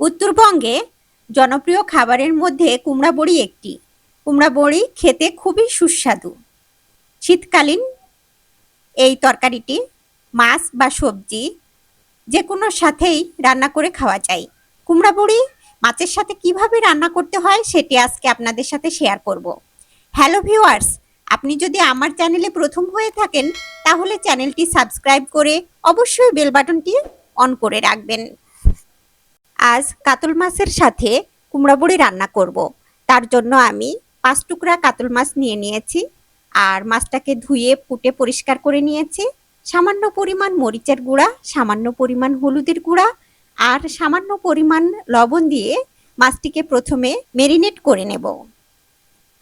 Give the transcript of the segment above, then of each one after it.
উত্তরবঙ্গে জনপ্রিয় খাবারের মধ্যে কুমড়া বড়ি একটি। কুমড়া বড়ি খেতে খুবই সুস্বাদু। শীতকালীন এই তরকারিটি মাছ বা সবজি যে কোনো সাথেই রান্না করে খাওয়া যায়। কুমড়া বড়ি মাছের সাথে কীভাবে রান্না করতে হয় সেটি আজকে আপনাদের সাথে শেয়ার করব। হ্যালো ভিউয়ার্স, আপনি যদি আমার চ্যানেলে প্রথম হয়ে থাকেন, তাহলে চ্যানেলটি সাবস্ক্রাইব করে অবশ্যই বেল বাটনটি অন করে রাখবেন। আজ কাতল মাছের সাথে কুমড়া বড়ি রান্না করব। তার জন্য আমি পাঁচ টুকরা কাতল মাছ নিয়ে নিয়েছি আর মাছটাকে ধুয়ে, ফুটে পরিষ্কার করে নিয়েছি। সামান্য পরিমাণ মরিচের গুঁড়া, সামান্য পরিমাণ হলুদের গুঁড়া আর সামান্য পরিমাণ লবণ দিয়ে মাছটিকে প্রথমে মেরিনেট করে নেব।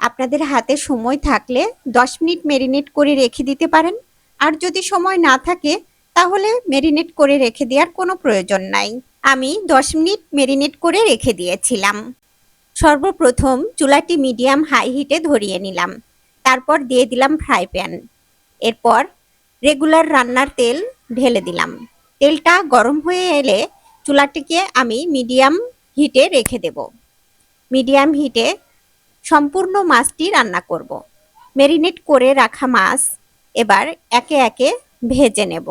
আপনাদের হাতে সময় থাকলে দশ মিনিট মেরিনেট করে রেখে দিতে পারেন। আর যদি সময় না থাকে, তাহলে মেরিনেট করে রেখে দেওয়ার কোনো প্রয়োজন নাই। আমি দশ মিনিট মেরিনেট করে রেখে দিয়েছিলাম। সর্বপ্রথম চুলাটি মিডিয়াম হাই হিটে ধরিয়ে নিলাম। তারপর দিয়ে দিলাম ফ্রাই প্যান এরপর রেগুলার রান্নার তেল ঢেলে দিলাম। তেলটা গরম হয়ে এলে চুলাটিকে আমি মিডিয়াম হিটে রেখে দেব। মিডিয়াম হিটে সম্পূর্ণ মাছটি রান্না করব। মেরিনেট করে রাখা মাছ এবার একে একে ভেজে নেব।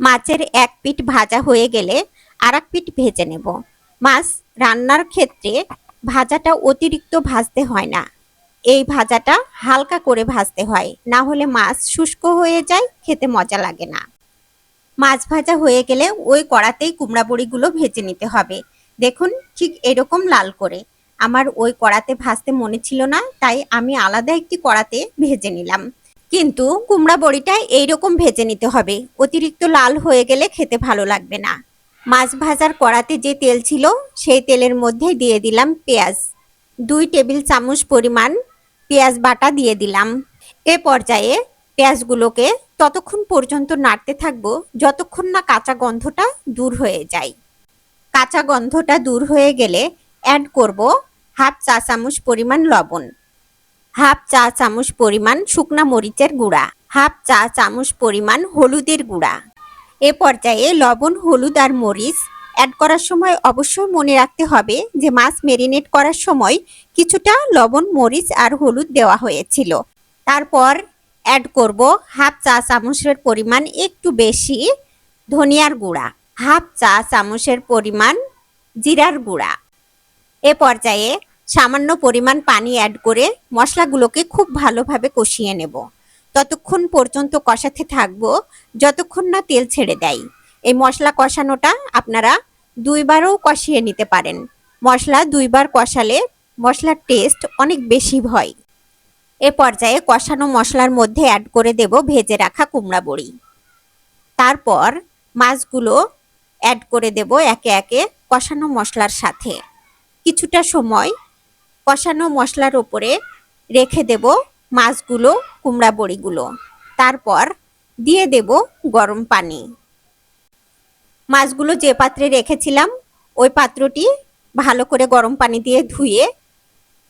মাছের এক পিঠ ভাজা হয়ে গেলে আর এক ভেজে নেব। মাছ রান্নার ক্ষেত্রে ভাজাটা অতিরিক্ত ভাজতে হয় না। এই ভাজাটা হালকা করে ভাজতে হয়, না হলে মাছ শুষ্ক হয়ে যায়, খেতে মজা লাগে না। মাছ ভাজা হয়ে গেলে ওই কড়াতেই কুমড়া বড়িগুলো ভেজে নিতে হবে। দেখুন, ঠিক এরকম লাল করে। আমার ওই কড়াতে ভাজতে মনে ছিল না, তাই আমি আলাদা একটি কড়াতে ভেজে নিলাম। কিন্তু কুমড়া বড়িটা এইরকম ভেজে নিতে হবে। অতিরিক্ত লাল হয়ে গেলে খেতে ভালো লাগবে না। মাছ ভাজার কড়াতে যে তেল ছিল, সেই তেলের মধ্যে দিয়ে দিলাম পেঁয়াজ। দুই টেবিল চামচ পরিমাণ পেঁয়াজ বাটা দিয়ে দিলাম। এ পর্যায়ে পেঁয়াজগুলোকে ততক্ষণ পর্যন্ত নাড়তে থাকব, যতক্ষণ না কাঁচা গন্ধটা দূর হয়ে যায়। কাঁচা গন্ধটা দূর হয়ে গেলে অ্যাড করব হাফ চা চামচ পরিমাণ লবণ, হাফ চা চামচ পরিমাণ শুকনা মরিচের গুঁড়া, হাফ চা চামচ পরিমাণ হলুদের গুঁড়া। এ পর্যায়ে লবণ, হলুদ আর মরিচ অ্যাড করার সময় অবশ্যই মনে রাখতে হবে যে মাছ মেরিনেট করার সময় কিছুটা লবণ, মরিচ আর হলুদ দেওয়া হয়েছিল। তারপর অ্যাড করব হাফ চা চামচের পরিমাণ একটু বেশি ধনিয়ার গুঁড়া, হাফ চা চামচের পরিমাণ জিরার গুঁড়া। এ পর্যায়ে সামান্য পরিমাণ পানি অ্যাড করে মশলাগুলোকে খুব ভালোভাবে কষিয়ে নেব। ততক্ষণ পর্যন্ত কষাতে থাকব, যতক্ষণ না তেল ছেড়ে দেয়। এই মশলা কষানোটা আপনারা দুইবারও কষিয়ে নিতে পারেন। মশলা দুইবার কষালে মশলার টেস্ট অনেক বেশি হয়। এ পর্যায়ে কষানো মশলার মধ্যে অ্যাড করে দেব ভেজে রাখা কুমড়া বড়ি। তারপর মাছগুলো অ্যাড করে দেব একে একে কষানো মশলার সাথে। কিছুটা সময় কষানো মশলার ওপরে রেখে দেব মাছগুলো, কুমড়া বড়িগুলো। তারপর দিয়ে দেব গরম পানি। মাছগুলো যে পাত্রে রেখেছিলাম, ওই পাত্রটি ভালো করে গরম পানি দিয়ে ধুয়ে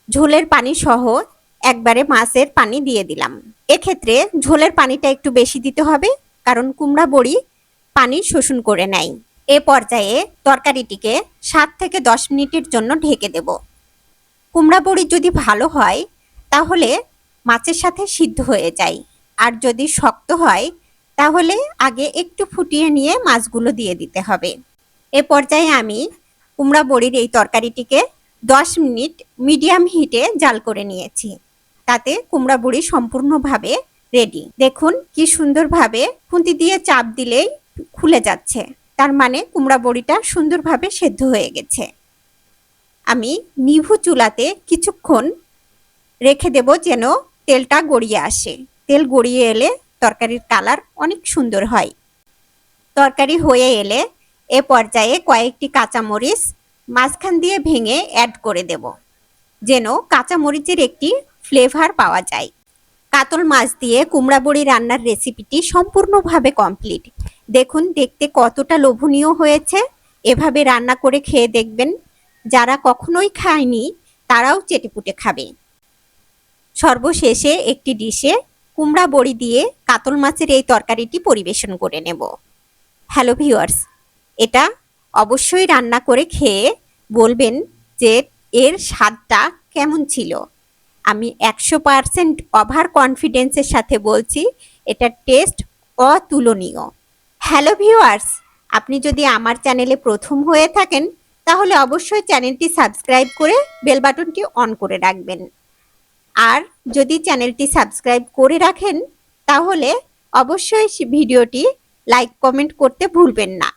ঝোলের পানি সহ একবারে মাছের পানি দিয়ে দিলাম। এক্ষেত্রে ঝোলের পানিটা একটু বেশি দিতে হবে, কারণ কুমড়া বড়ি পানি শোষণ করে নেয়। এ পর্যায়ে তরকারিটিকে সাত থেকে দশ মিনিটের জন্য ঢেকে দেব। কুমড়া বড়ি যদি ভালো হয়, তাহলে মাছের সাথে সিদ্ধ হয়ে যায়। আর যদি শক্ত হয়, তাহলে আগে একটু ফুটিয়ে নিয়ে মাছগুলো দিয়ে দিতে হবে। এ পর্যায়ে আমি কুমড়া বড়ির এই তরকারিটিকে দশ মিনিট মিডিয়াম হিটে জাল করে নিয়েছি। তাতে কুমড়া বড়ি সম্পূর্ণভাবে রেডি দেখুন কি সুন্দরভাবে খুন্তি দিয়ে চাপ দিলেই খুলে যাচ্ছে। তার মানে কুমড়া বড়িটা সুন্দরভাবে সেদ্ধ হয়ে গেছে। আমি নিভু চুলাতে কিছুক্ষণ রেখে দেব যেন তেলটা গড়িয়ে আসে। তেল গড়িয়ে এলে তরকারির কালার অনেক সুন্দর হয়। তরকারি হয়ে এলে এ পর্যায়ে কয়েকটি কাঁচামরিচ মাঝখান দিয়ে ভেঙে অ্যাড করে দেব, যেন কাঁচামরিচের একটি ফ্লেভার পাওয়া যায়। কাতল মাছ দিয়ে কুমড়া বড়ি রান্নার রেসিপিটি সম্পূর্ণভাবে কমপ্লিট দেখুন, দেখতে কতটা লোভনীয় হয়েছে। এভাবে রান্না করে খেয়ে দেখবেন, যারা কখনোই খায়নি, তারাও চেটেপুটে খাবে। সর্বশেষে একটি ডিশে কুমড়া বড়ি দিয়ে কাতল মাছের এই তরকারিটি পরিবেশন করে নেব। হ্যালো ভিউয়ার্স, এটা অবশ্যই রান্না করে খেয়ে বলবেন যে এর স্বাদটা কেমন ছিল। আমি একশো পারসেন্ট ওভার কনফিডেন্সের সাথে বলছি এটার টেস্ট অতুলনীয়। হ্যালো ভিউয়ার্স, আপনি যদি আমার চ্যানেলে প্রথম হয়ে থাকেন, তাহলে অবশ্যই চ্যানেলটি সাবস্ক্রাইব করে বেল বাটনটি অন করে রাখবেন। আর যদি চ্যানেলটি সাবস্ক্রাইব করে রাখেন তাহলে অবশ্যই ভিডিওটি লাইক কমেন্ট করতে ভুলবেন না।